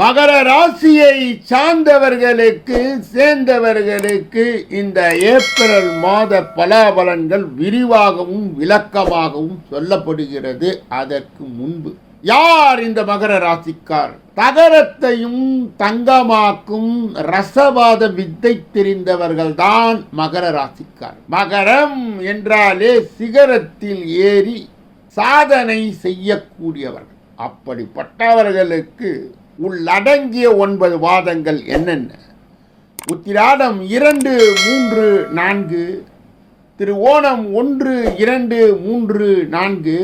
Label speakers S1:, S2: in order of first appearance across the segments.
S1: மகர ராசியை சார்ந்தவர்களுக்கு சேர்ந்தவர்களுக்கு இந்த ஏப்ரல் மாத பலாபலன்கள் விரிவாகவும் விளக்கமாகவும் சொல்லப்படுகிறது அதற்கு முன்பு யார் இந்த மகர ராசிக்கார் தகரத்தையும் தங்கமாக்கும் ரசவாத வித்தை தெரிந்தவர்கள்தான் மகர ராசிக்கார் மகரம் என்றாலே சிகரத்தில் ஏறி சாதனை செய்யக்கூடியவர்கள் அப்படிப்பட்டவர்களுக்கு உள்ளடங்கிய ஒன்பது வாதங்கள் என்னென்ன உத்திராடம் இரண்டு மூன்று நான்கு திரு ஓணம் ஒன்று இரண்டு மூன்று நான்கு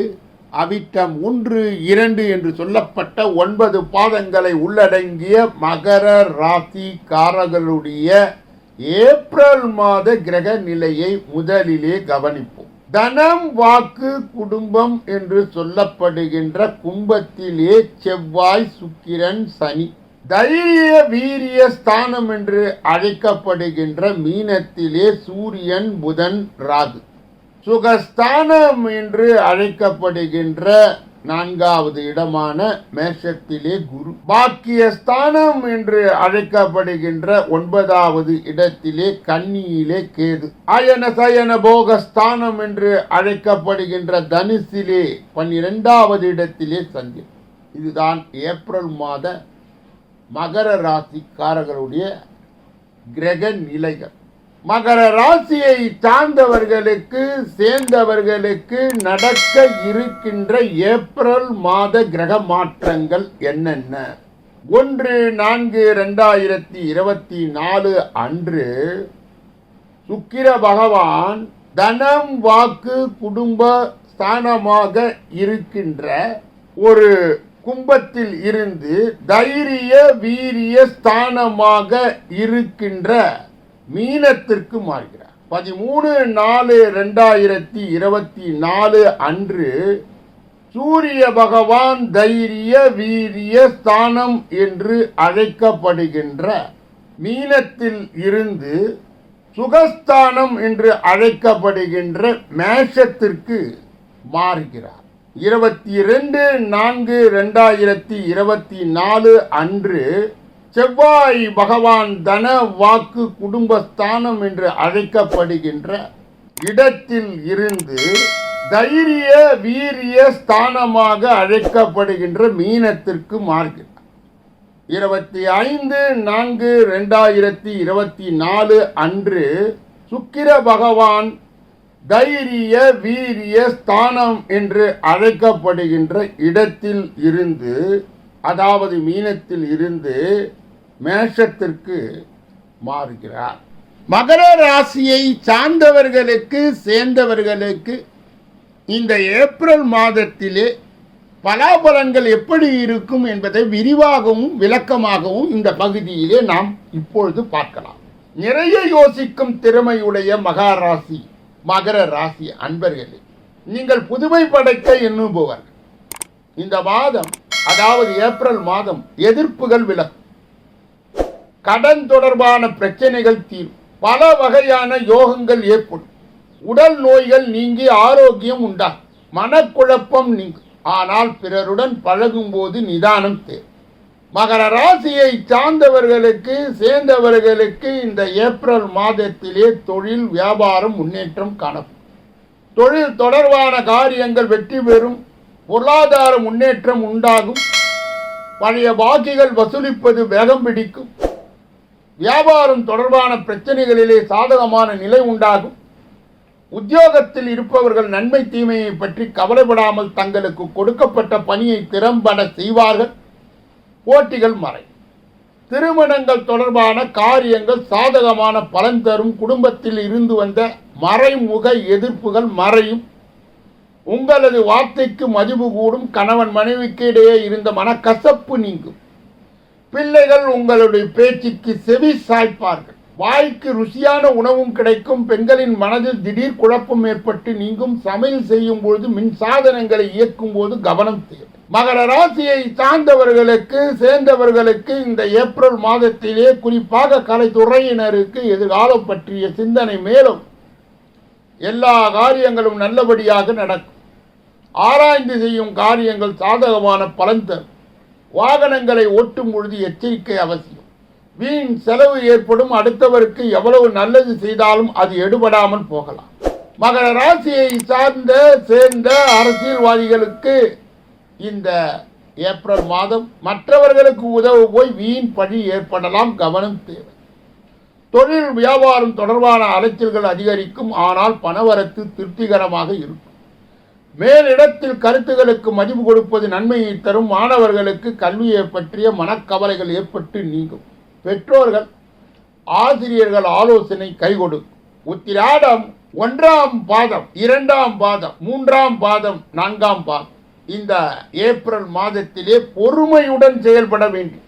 S1: அவிட்டம் ஒன்று இரண்டு என்று சொல்லப்பட்ட ஒன்பது பாதங்களை உள்ளடங்கிய மகர ராசி ஏப்ரல் மாத கிரக நிலையை முதலிலே கவனிப்போம் தனம் வாக்கு குடும்பம் என்று சொல்லப்படுகின்ற கும்பத்திலே செவ்வாய் சுக்கிரன் சனி தைரிய வீரிய ஸ்தானம் என்று அழைக்கப்படுகின்ற மீனத்திலே சூரியன் புதன் ராகு சுகஸ்தானம் என்று அழைக்கப்படுகின்ற நான்காவது இடமான மேஷத்திலே குரு பாக்கியஸ்தானம் என்று அழைக்கப்படுகின்ற ஒன்பதாவது இடத்திலே கன்னியிலே கேது அயன சயன போகஸ்தானம் என்று அழைக்கப்படுகின்ற தனுசிலே பன்னிரெண்டாவது இடத்திலே சந்தி இதுதான் ஏப்ரல் மாத மகர ராசிக்காரர்களுடைய கிரக நிலைகள் மகர ராசியை சார்ந்தவர்களுக்கு சேர்ந்தவர்களுக்கு நடக்க இருக்கின்ற ஏப்ரல் மாத கிரக மாற்றங்கள் என்னென்ன ஒன்று நான்கு ரெண்டாயிரத்தி இருபத்தி நாலு அன்று சுக்கிர பகவான் தனம் வாக்கு குடும்ப ஸ்தானமாக இருக்கின்ற ஒரு கும்பத்தில் இருந்து தைரிய வீரிய ஸ்தானமாக இருக்கின்ற மீனத்திற்கு மாறுகிறார் பதிமூணு நாலு ரெண்டாயிரத்தி இருபத்தி நாலு அன்று சூரிய பகவான் தைரிய வீரிய ஸ்தானம் என்று அழைக்கப்படுகின்ற மீனத்தில் இருந்து சுகஸ்தானம் என்று அழைக்கப்படுகின்ற மேஷத்திற்கு மாறுகிறார் இருபத்தி ரெண்டு நான்கு ரெண்டாயிரத்தி இருபத்தி நாலு அன்று செவ்வாய் பகவான் தன வாக்கு குடும்பஸ்தானம் என்று அழைக்கப்படுகின்ற இடத்தில் இருந்து தைரிய வீரிய ஸ்தானமாக அழைக்கப்படுகின்ற மீனத்திற்கு மாறுகிறார் இருபத்தி ஐந்து நான்கு ரெண்டாயிரத்தி இருபத்தி நாலு அன்று சுக்கிர பகவான் தைரிய வீரிய ஸ்தானம் என்று அழைக்கப்படுகின்ற இடத்தில் இருந்து அதாவது மீனத்தில் இருந்து மேஷத்திற்கு மாறுகிறார் மகர ராசியை சார்ந்தவர்களுக்கு சேர்ந்தவர்களுக்கு இந்த ஏப்ரல் மாதத்திலே பலாபலங்கள் எப்படி இருக்கும் என்பதை விரிவாகவும் விளக்கமாகவும் இந்த பகுதியிலே நாம் இப்பொழுது பார்க்கலாம் நிறைய யோசிக்கும் திறமையுடைய மகாராசி மகர ராசி அன்பர்களே நீங்கள் புதுமை படைக்க எண்ணுபவர் இந்த மாதம் அதாவது ஏப்ரல் மாதம் எதிர்ப்புகள் விலக்கும் கடன் தொடர்பான பிரச்சனைகள் தீரும் பல வகையான யோகங்கள் ஏற்படும் உடல் நோய்கள் நீங்கி ஆரோக்கியம் உண்டா மனக்குழப்பம் நீங்கும் ஆனால் பிறருடன் பழகும்போது நிதானம் தேவை மகர ராசியை சார்ந்தவர்களுக்கு சேர்ந்தவர்களுக்கு இந்த ஏப்ரல் மாதத்திலே தொழில் வியாபாரம் முன்னேற்றம் காணப்படும் தொழில் தொடர்பான காரியங்கள் வெற்றி பெறும் பொருளாதார முன்னேற்றம் உண்டாகும் பழைய பாக்கிகள் வசூலிப்பது வேகம் பிடிக்கும் வியாபாரம் தொடர்பான பிரச்சனைகளிலே சாதகமான நிலை உண்டாகும் உத்தியோகத்தில் இருப்பவர்கள் நன்மை தீமையை பற்றி கவலைப்படாமல் தங்களுக்கு கொடுக்கப்பட்ட பணியை திறம்பட செய்வார்கள் போட்டிகள் மறை திருமணங்கள் தொடர்பான காரியங்கள் சாதகமான பலன் தரும் குடும்பத்தில் இருந்து வந்த மறைமுக எதிர்ப்புகள் மறையும் உங்களது வார்த்தைக்கு மதிப்பு கூடும் கணவன் மனைவிக்கு இடையே இருந்த மனக்கசப்பு நீங்கும் பிள்ளைகள் உங்களுடைய பேச்சுக்கு செவி சாய்ப்பார்கள் வாய்க்கு ருசியான உணவும் கிடைக்கும் பெண்களின் மனதில் திடீர் குழப்பம் ஏற்பட்டு நீங்கும் சமையல் செய்யும் பொழுது மின் சாதனங்களை இயக்கும் போது கவனம் தேவை மகர ராசியை சார்ந்தவர்களுக்கு சேர்ந்தவர்களுக்கு இந்த ஏப்ரல் மாதத்திலே குறிப்பாக கலைத்துறையினருக்கு எதிர்காலம் பற்றிய சிந்தனை மேலும் எல்லா காரியங்களும் நல்லபடியாக நடக்கும் ஆராய்ந்து செய்யும் காரியங்கள் சாதகமான பலன் தரும் வாகனங்களை ஓட்டும் பொழுது எச்சரிக்கை அவசியம் வீண் செலவு ஏற்படும் அடுத்தவருக்கு எவ்வளவு நல்லது செய்தாலும் அது எடுபடாமல் போகலாம் மகர ராசியை சார்ந்த சேர்ந்த அரசியல்வாதிகளுக்கு இந்த ஏப்ரல் மாதம் மற்றவர்களுக்கு உதவ போய் வீண் பணி ஏற்படலாம் கவனம் தேவை தொழில் வியாபாரம் தொடர்பான அலைச்சல்கள் அதிகரிக்கும் ஆனால் பணவரத்து திருப்திகரமாக இருக்கும் மேலிடத்தில் கருத்துகளுக்கு மதிப்பு கொடுப்பது நன்மையை தரும் மாணவர்களுக்கு கல்வியை பற்றிய மனக்கவலைகள் ஏற்பட்டு நீங்கும் பெற்றோர்கள் ஆசிரியர்கள் ஆலோசனை கைகொடுக்கும் உத்திராடம் ஒன்றாம் பாதம் இரண்டாம் பாதம் மூன்றாம் பாதம் நான்காம் பாதம் இந்த ஏப்ரல் மாதத்திலே பொறுமையுடன் செயல்பட வேண்டும்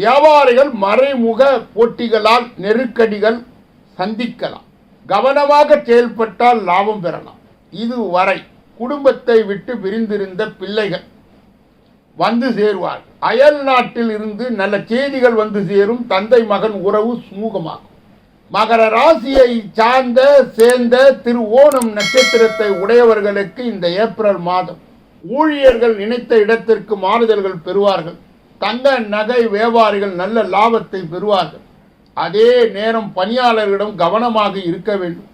S1: வியாபாரிகள் மறைமுக போட்டிகளால் நெருக்கடிகள் சந்திக்கலாம் கவனமாக செயல்பட்டால் லாபம் பெறலாம் இதுவரை குடும்பத்தை விட்டு பிரிந்திருந்த பிள்ளைகள் வந்து சேருவார் அயல் நாட்டில் இருந்து நல்ல செய்திகள் வந்து சேரும் தந்தை மகன் உறவு சுமூகமாகும் மகர ராசியை சார்ந்த சேர்ந்த திரு ஓணம் நட்சத்திரத்தை உடையவர்களுக்கு இந்த ஏப்ரல் மாதம் ஊழியர்கள் நினைத்த இடத்திற்கு மாறுதல்கள் பெறுவார்கள் தங்க நகை வியாபாரிகள் நல்ல லாபத்தை பெறுவார்கள் அதே நேரம் பணியாளர்களிடம் கவனமாக இருக்க வேண்டும்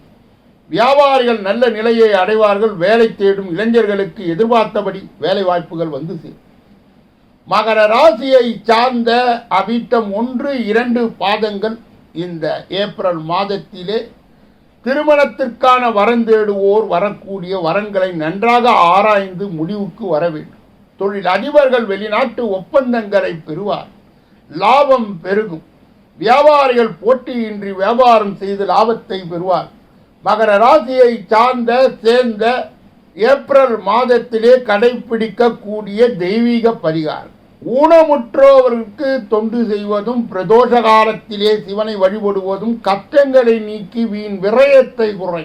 S1: வியாபாரிகள் நல்ல நிலையை அடைவார்கள் வேலை தேடும் இளைஞர்களுக்கு எதிர்பார்த்தபடி வேலை வாய்ப்புகள் வந்து சேரும் மகர ராசியை சார்ந்த அபிட்டம் ஒன்று இரண்டு பாதங்கள் இந்த ஏப்ரல் மாதத்திலே திருமணத்திற்கான வரம் தேடுவோர் வரக்கூடிய வரங்களை நன்றாக ஆராய்ந்து முடிவுக்கு வர வேண்டும் தொழில் அதிபர்கள் வெளிநாட்டு ஒப்பந்தங்களை பெறுவார் லாபம் பெருகும் வியாபாரிகள் போட்டியின்றி வியாபாரம் செய்து லாபத்தை பெறுவார் மகர ராசியை சார்ந்த சேர்ந்த ஏப்ரல் மாதத்திலே கடைபிடிக்கக்கூடிய தெய்வீக பரிகாரம் ஊனமுற்றோவருக்கு தொண்டு செய்வதும் பிரதோஷ காலத்திலே சிவனை வழிபடுவதும் கஷ்டங்களை நீக்கி வீண் விரயத்தை குறை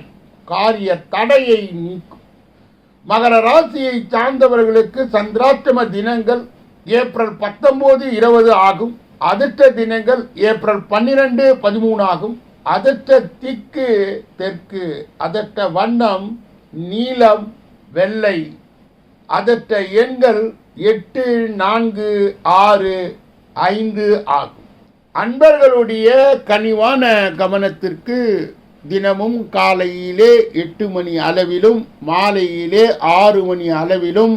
S1: காரிய தடையை நீக்கும் மகர ராசியை சார்ந்தவர்களுக்கு சந்திராஷ்டம தினங்கள் ஏப்ரல் பத்தொம்போது இருபது ஆகும் அதிர்ஷ்ட தினங்கள் ஏப்ரல் பன்னிரெண்டு பதிமூணு ஆகும் அதற்ற திக்கு தெற்கு அதற்ற வண்ணம் நீலம் வெள்ளை அதற்ற எண்கள் எட்டு நான்கு ஆறு ஐந்து ஆகும் அன்பர்களுடைய கனிவான கவனத்திற்கு தினமும் காலையிலே எட்டு மணி அளவிலும் மாலையிலே ஆறு மணி அளவிலும்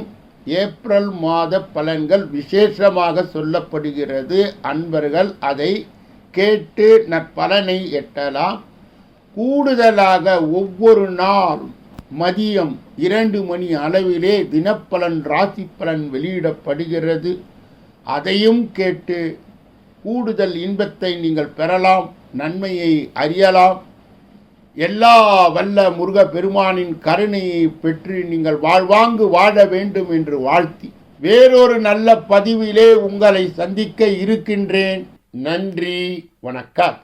S1: ஏப்ரல் மாத பலன்கள் விசேஷமாக சொல்லப்படுகிறது அன்பர்கள் அதை கேட்டு நற்பலனை எட்டலாம் கூடுதலாக ஒவ்வொரு நாளும் மதியம் இரண்டு மணி அளவிலே தினப்பலன் ராசி பலன் வெளியிடப்படுகிறது அதையும் கேட்டு கூடுதல் இன்பத்தை நீங்கள் பெறலாம் நன்மையை அறியலாம் எல்லா வல்ல முருக பெருமானின் கருணையை பெற்று நீங்கள் வாழ்வாங்கு வாழ வேண்டும் என்று வாழ்த்தி வேறொரு நல்ல பதிவிலே உங்களை சந்திக்க இருக்கின்றேன் நன்றி வணக்கம்